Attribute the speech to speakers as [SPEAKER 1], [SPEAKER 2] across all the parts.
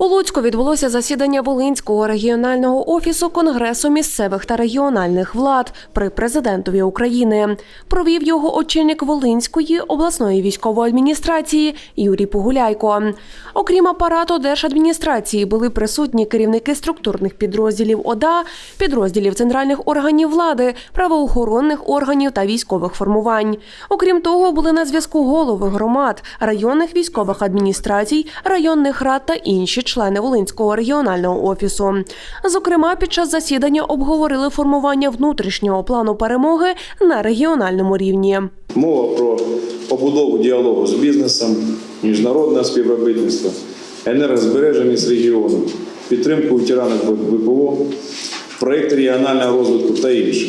[SPEAKER 1] У Луцьку відбулося засідання Волинського регіонального офісу Конгресу місцевих та регіональних влад при президентові України. Провів його очільник Волинської обласної військової адміністрації Юрій Погуляйко. Окрім апарату держадміністрації, були присутні керівники структурних підрозділів ОДА, підрозділів центральних органів влади, правоохоронних органів та військових формувань. Окрім того, були на зв'язку голови громад, районних військових адміністрацій, районних рад та інші члени Волинського регіонального офісу. Зокрема, під час засідання обговорили формування внутрішнього плану перемоги на регіональному рівні.
[SPEAKER 2] Мова про побудову діалогу з бізнесом, міжнародне співробітництво, енергозбереженість регіону, підтримку ветеранів ВПО, проєкт регіонального розвитку та інше.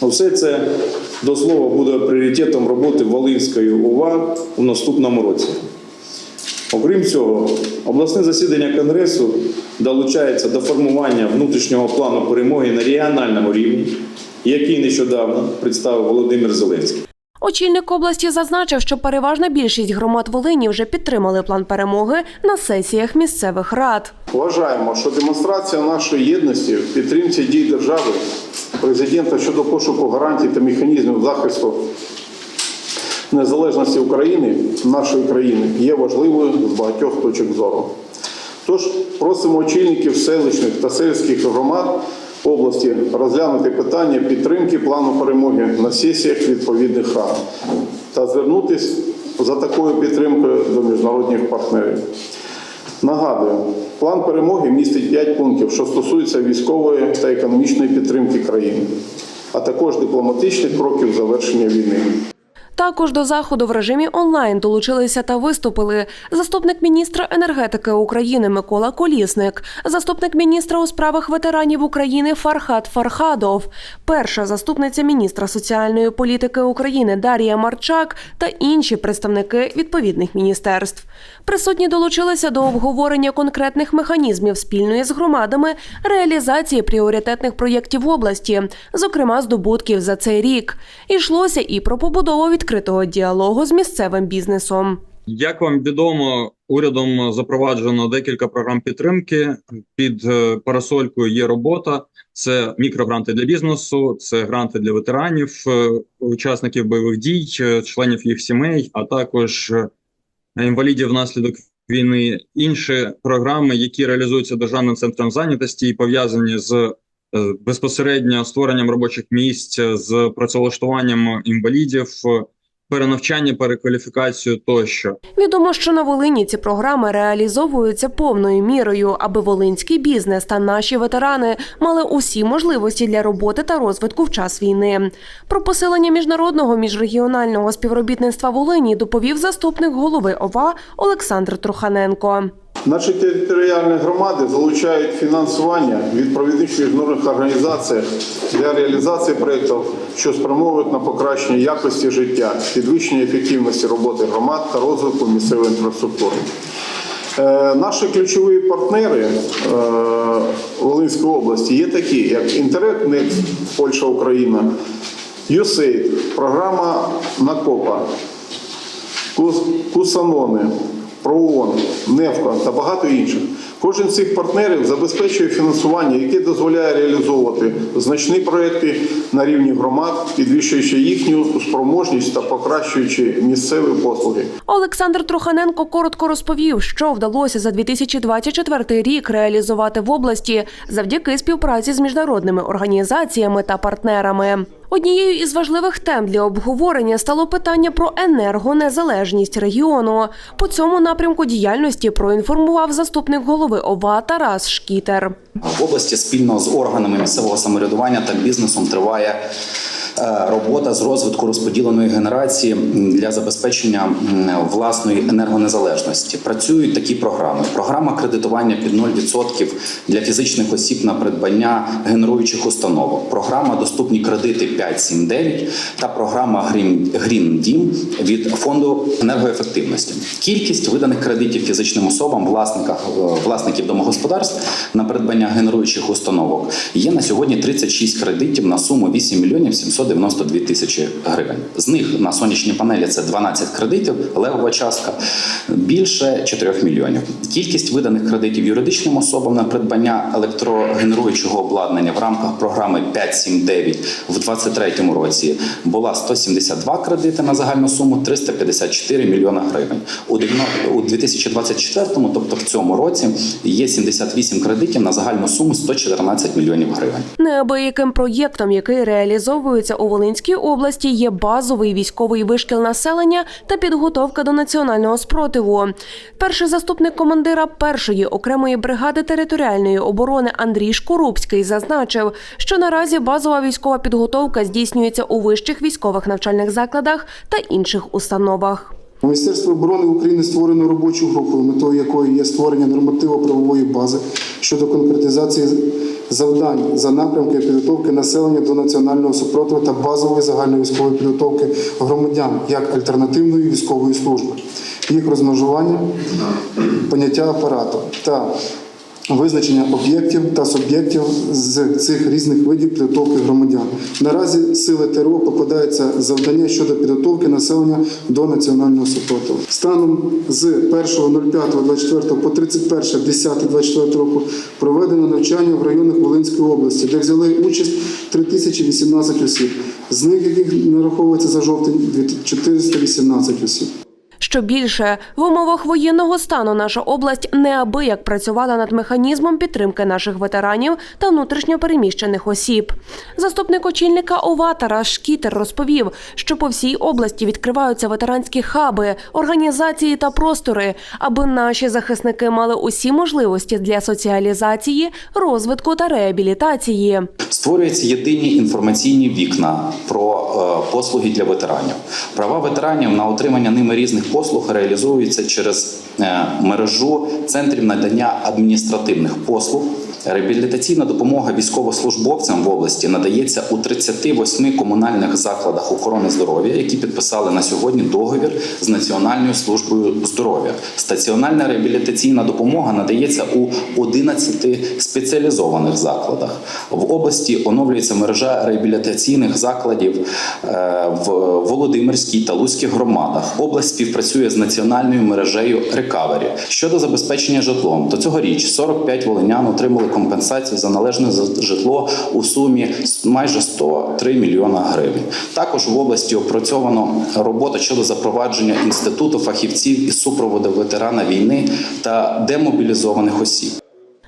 [SPEAKER 2] Усе це до слова буде пріоритетом роботи Волинської ОВА у наступному році. Окрім цього, обласне засідання Конгресу долучається до формування внутрішнього плану перемоги на регіональному рівні, який нещодавно представив Володимир Зеленський.
[SPEAKER 1] Очільник області зазначив, що переважна більшість громад Волині вже підтримали план перемоги на сесіях місцевих рад.
[SPEAKER 3] Вважаємо, що демонстрація нашої єдності в підтримці дій держави, президента щодо пошуку гарантій та механізмів захисту незалежності України, нашої країни, є важливою з багатьох точок зору. Тож просимо очільників селищних та сільських громад області розглянути питання підтримки плану перемоги на сесіях відповідних рад та звернутися за такою підтримкою до міжнародних партнерів. Нагадую, план перемоги містить 5 пунктів, що стосуються військової та економічної підтримки країни, а також дипломатичних кроків завершення війни.
[SPEAKER 1] Також до заходу в режимі онлайн долучилися та виступили заступник міністра енергетики України Микола Колісник, заступник міністра у справах ветеранів України Фархат Фархадов, перша заступниця міністра соціальної політики України Дар'я Марчак та інші представники відповідних міністерств. Присутні долучилися до обговорення конкретних механізмів спільної з громадами реалізації пріоритетних проєктів області, зокрема здобутків за цей рік. Ішлося і про побудову відкритого діалогу з місцевим бізнесом.
[SPEAKER 4] Як вам відомо, урядом запроваджено декілька програм підтримки. Під е, парасолькою є робота. Це мікрогранти для бізнесу, це гранти для ветеранів, е, учасників бойових дій, е, членів їх сімей, а також інвалідів внаслідок війни. Інші програми, які реалізуються державним центром зайнятості і пов'язані з безпосередньо створенням робочих місць, з працевлаштуванням інвалідів, е, перенавчання, перекваліфікацію тощо.
[SPEAKER 1] Відомо, що на Волині ці програми реалізовуються повною мірою, аби волинський бізнес та наші ветерани мали усі можливості для роботи та розвитку в час війни. Про посилення міжнародного міжрегіонального співробітництва Волині доповів заступник голови ОВА Олександр Труханенко.
[SPEAKER 3] Наші територіальні громади залучають фінансування від провідних міжнародних організацій для реалізації проєктів, що спрямовують на покращення якості життя, підвищення ефективності роботи громад та розвитку місцевої інфраструктури. Е, Наші ключові партнери е, Волинської області є такі, як Інтерект Польща, Україна, USAID, програма Накопа, Кус- ПРООН, НЕФКО та багато інших. Кожен з цих партнерів забезпечує фінансування, яке дозволяє реалізовувати значні проекти на рівні громад, підвищуючи їхню спроможність та покращуючи місцеві послуги.
[SPEAKER 1] Олександр Труханенко коротко розповів, що вдалося за 2024 рік реалізувати в області завдяки співпраці з міжнародними організаціями та партнерами. Однією із важливих тем для обговорення стало питання про енергонезалежність регіону. По цьому напрямку діяльності проінформував заступник голови ОВА Тарас Шкітер.
[SPEAKER 5] В області спільно з органами місцевого самоврядування та бізнесом триває е, робота з розвитку розподіленої генерації для забезпечення власної енергонезалежності. Працюють такі програми: програма кредитування під 0% для фізичних осіб на придбання генеруючих установок, програма доступні кредити 5.7.9 та програма Green, Дім від фонду енергоефективності. Кількість виданих кредитів фізичним особам, е, власників домогосподарств на придбання генеруючих установок є на сьогодні 36 кредитів на суму 8 мільйонів 792 тисячі гривень. З них на сонячні панелі це 12 кредитів, левова частка більше 4 мільйонів. Кількість виданих кредитів юридичним особам на придбання електрогенеруючого обладнання в рамках програми 5.7.9 в 2023 році була 172 кредити на загальну суму 354 мільйона гривень. У 90 у 2024, тобто в цьому році, є 78 кредитів на загальну суму 114 мільйонів гривень.
[SPEAKER 1] Неабияким проєктом, який реалізовується у Волинській області, є базовий військовий вишкіл населення та підготовка до національного спротиву. Перший заступник командира першої окремої бригади територіальної оборони Андрій Шкурубський зазначив, що наразі базова військова підготовка здійснюється у вищих військових навчальних закладах та інших установах.
[SPEAKER 6] Міністерство оборони України створено робочу групу, метою якої є створення нормативо-правової бази щодо конкретизації завдань за напрямки підготовки населення до національного супротиву та базової загальної військової підготовки громадян як альтернативної військової служби, їх розмежування, поняття апарату та визначення об'єктів та суб'єктів з цих різних видів підготовки громадян. Наразі сили ТРО покладаються завдання щодо підготовки населення до національного супротиву. Станом з 1.05.24 по 31.10.24 року проведено навчання в районах Волинської області, де взяли участь 3018 осіб, з них яких нараховується за жовтень 418 осіб.
[SPEAKER 1] Що більше, в умовах воєнного стану наша область неабияк працювала над механізмом підтримки наших ветеранів та внутрішньопереміщених осіб. Заступник очільника ОВА Тарас Шкітер розповів, що по всій області відкриваються ветеранські хаби, організації та простори, аби наші захисники мали усі можливості для соціалізації, розвитку та реабілітації.
[SPEAKER 5] Створюються єдині інформаційні вікна про е, послуги для ветеранів. Права ветеранів на отримання ними різних послуг реалізуються через е, мережу центрів надання адміністративних послуг. Реабілітаційна допомога військовослужбовцям в області надається у 38 комунальних закладах охорони здоров'я, які підписали на сьогодні договір з Національною службою здоров'я. Стаціональна реабілітаційна допомога надається у 11 спеціалізованих закладах. В області оновлюється мережа реабілітаційних закладів е, в Володимирській та Луцьких громадах. Область співпрацює з національною мережею Рекавері щодо забезпечення житлом. До цьогоріч 45 волинян отримали компенсацію за належне житло у сумі майже 103 мільйона гривень. Також в області опрацьовано робота щодо запровадження інституту фахівців із супроводу ветерана війни та демобілізованих осіб.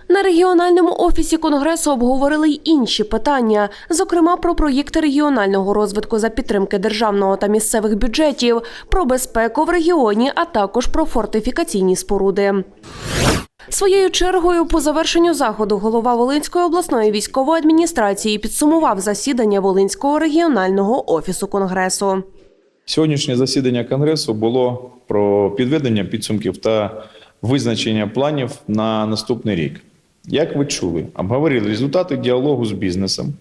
[SPEAKER 1] На регіональному офісі конгресу обговорили й інші питання, зокрема про проєкти регіонального розвитку за підтримки державного та місцевих бюджетів, про безпеку в регіоні, а також про фортифікаційні споруди. Своєю чергою по завершенню заходу голова Волинської обласної військової адміністрації підсумував засідання Волинського регіонального офісу конгресу.
[SPEAKER 7] Сьогоднішнє засідання Конгресу було про підведення підсумків та визначення планів на наступний рік. Як ви чули, обговорили результати діалогу з бізнесом,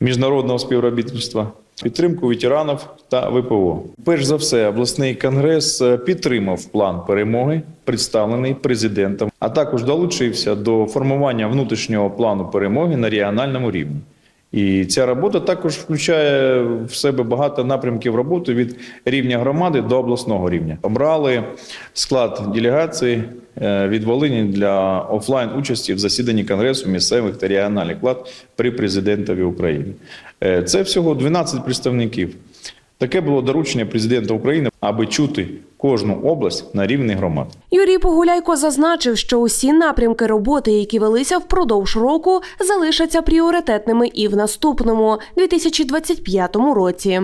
[SPEAKER 7] міжнародного співробітництва, підтримку ветеранів та ВПО. Перш за все, обласний конгрес е, підтримав план перемоги, представлений президентом, а також долучився до формування внутрішнього плану перемоги на регіональному рівні. І ця робота також включає в себе багато напрямків роботи від рівня громади до обласного рівня. Обрали склад делегації е, від Волині для офлайн участі в засіданні Конгресу місцевих та регіональних влад при президентові України. Е, Це всього 12 представників. Таке було доручення президента України, аби чути кожну область на рівні громад.
[SPEAKER 1] Юрій Погуляйко зазначив, що усі напрямки роботи, які велися впродовж року, залишаться пріоритетними і в наступному 2025 році.